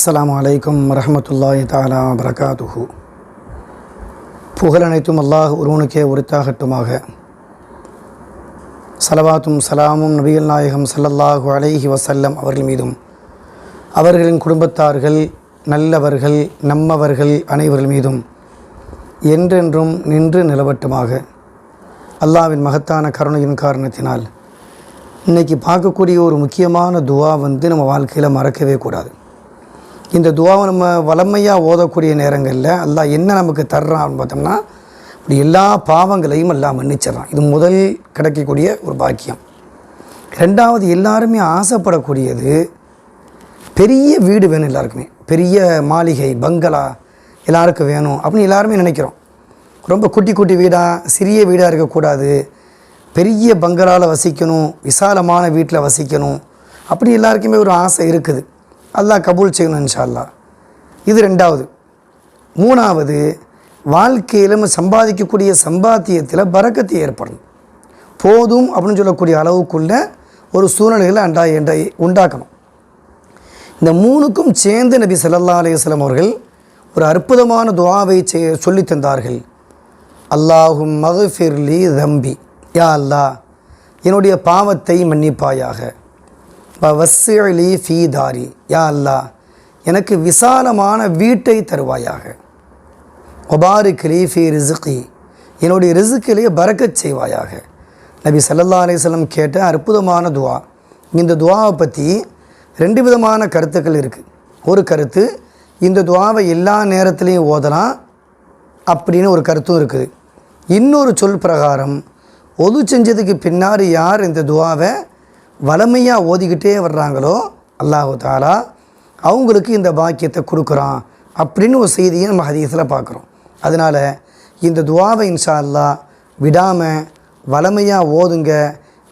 அஸ்லாம் அலைக்கும் வரஹமத்துல்லாஹி தாலா வரகாத்துஹு. புகழனைத்தும் அல்லாஹ் ஒருவனுக்கே உரித்தாகட்டுமாக. சலவாத்தும் சலாமும் நபிகள் நாயகம் சல்லல்லாஹு அலைஹி வசல்லம் அவர்கள் மீதும். அவர்களின் குடும்பத்தார்கள் நல்லவர்கள் நம்மவர்கள் அனைவர்கள் மீதும் என்றென்றும் நின்று நிலவட்டுமாக. அல்லாவின் மகத்தான கருணையின் காரணத்தினால் இன்றைக்கி பார்க்கக்கூடிய ஒரு முக்கியமான துவா வந்து நம்ம வாழ்க்கையில் மறக்கவே கூடாது. இந்த துவாவை நம்ம வளமையாக ஓதக்கூடிய நேரங்களில் அல்லா என்ன நமக்கு தர்றான்னு பார்த்தோம்னா இப்படி எல்லா பாவங்களையும் எல்லாம் மன்னிச்சிடறான். இது முதல் கிடைக்கக்கூடிய ஒரு பாக்கியம். ரெண்டாவது எல்லாருமே ஆசைப்படக்கூடியது பெரிய வீடு வேணும் எல்லாருக்குமே. பெரிய மாளிகை பங்களா எல்லாருக்கும் வேணும் அப்படின்னு எல்லாருமே நினைக்கிறோம். ரொம்ப குட்டி குட்டி வீடாக சிறிய வீடாக இருக்கக்கூடாது. பெரிய பங்களாவில் வசிக்கணும் விசாலமான வீட்டில் வசிக்கணும். அப்படி எல்லாருக்குமே ஒரு ஆசை இருக்குது. அல்லாஹ் கபூல் செய்யணும் இன்ஷா அல்லாஹ் இது ரெண்டாவது. மூணாவது வாழ்க்கையில் நம்ம சம்பாதிக்கக்கூடிய சம்பாத்தியத்தில் பறக்கத்தை ஏற்படணும். போதும் அப்படின்னு சொல்லக்கூடிய அளவுக்குள்ள ஒரு சூழ்நிலைகளை அண்டா என்ற உண்டாக்கணும். இந்த மூணுக்கும் சேர்ந்து நபி சல்லா அலையம் அவர்கள் ஒரு அற்புதமான துவாவை செய் சொல்லி தந்தார்கள். அல்லாஹும் மகஃபிர்லி தம்பி. யா அல்லாஹ் என்னுடைய பாவத்தை மன்னிப்பாயாக. வசிலி ஃபீ தாரி யா அல்லா எனக்கு விசாலமான வீட்டை தருவாயாக. ஒபாரு லீ ஃபி என்னுடைய ரிசுக்கிலேயே பறக்கச் செய்வாயாக. நபி ஸல்லல்லாஹு அலிஸ்லம் கேட்ட அற்புதமான துவா. இந்த துவாவை பற்றி ரெண்டு விதமான கருத்துக்கள் இருக்குது ஒரு கருத்து இந்த துவாவை எல்லா நேரத்துலையும் ஓதலாம் அப்படின்னு ஒரு கருத்தும் இருக்குது. இன்னொரு சொல் பிரகாரம் ஒது செஞ்சதுக்கு பின்னாடி யார் இந்த துவாவை வளமையாக ஓதிக்கிட்டே வர்றாங்களோ அல்லாஹு தாலா அவங்களுக்கு இந்த பாக்கியத்தை கொடுக்குறான் அப்படின்னு ஒரு செய்தியை நம்ம ஹதீஸில் பார்க்குறோம். அதனால் இந்த துவாவை இன்ஷா அல்லா விடாமல் வளமையாக ஓதுங்க.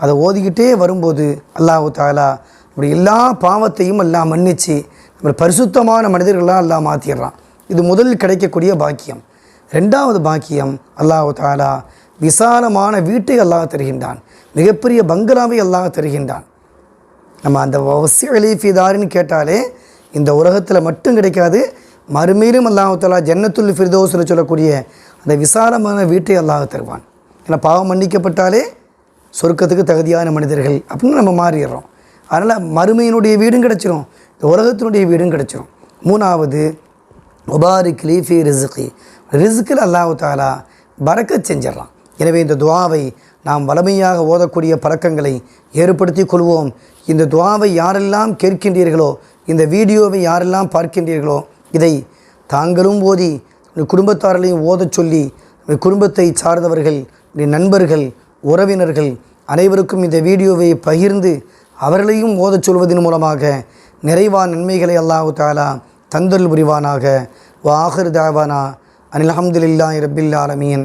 அதை ஓதிக்கிட்டே வரும்போது அல்லாஹு தாலா இப்படி எல்லா பாவத்தையும் எல்லாம் மன்னித்து நம்ம பரிசுத்தமான மனிதர்களாக எல்லாம் மாற்றிடுறான் இது முதல் கிடைக்கக்கூடிய பாக்கியம். ரெண்டாவது பாக்கியம் அல்லாஹு தாலா விசாலமான வீட்டை அல்லாஹ் தருகின்றான். மிகப்பெரிய பங்களாவை அல்லாஹ் தருகின்றான். நம்ம அந்த வசியலிஃபிதாரின்னு கேட்டாலே இந்த உலகத்தில் மட்டும் கிடைக்காது மறுமையிலும் அல்லாஹாலா ஜன்னத்துல் ஃபிர்தோஸ்னு சொல்லக்கூடிய அந்த விசாலமான வீட்டை அல்லாஹ் தருவான். ஏன்னா பாவம் மன்னிக்கப்பட்டாலே சொர்க்கத்துக்கு தகுதியான மனிதர்கள் அப்படின்னு நம்ம மாறிடுறோம். அதனால் மறுமையினுடைய வீடும் கிடச்சிரும் இந்த உலகத்தினுடைய வீடும் கிடச்சிரும். மூணாவது முபாரிக் லீஃபி ரிசுகி ரிசுக்கில் அல்லாஹு தாலா பறக்க செஞ்சிடலாம். எனவே இந்த துவாவை நாம் வளமையாக ஓதக்கூடிய பழக்கங்களை ஏற்படுத்தி கொள்வோம். இந்த துவாவை யாரெல்லாம் கேட்கின்றீர்களோ இந்த வீடியோவை யாரெல்லாம் பார்க்கின்றீர்களோ இதை தாங்களும் ஓதி உங்கள் குடும்பத்தார்களையும் ஓதச் சொல்லி குடும்பத்தை சார்ந்தவர்கள் நண்பர்கள் உறவினர்கள் அனைவருக்கும் இந்த வீடியோவை பகிர்ந்து அவர்களையும் ஓதச் சொல்வதன் மூலமாக நிறைவான நன்மைகளை அல்லாஹு தாலா தந்தல் புரிவானாக. வாஹர் தாவானா. அனில் அஹமதுல்லாஹி ரபில் ஆலமீன்.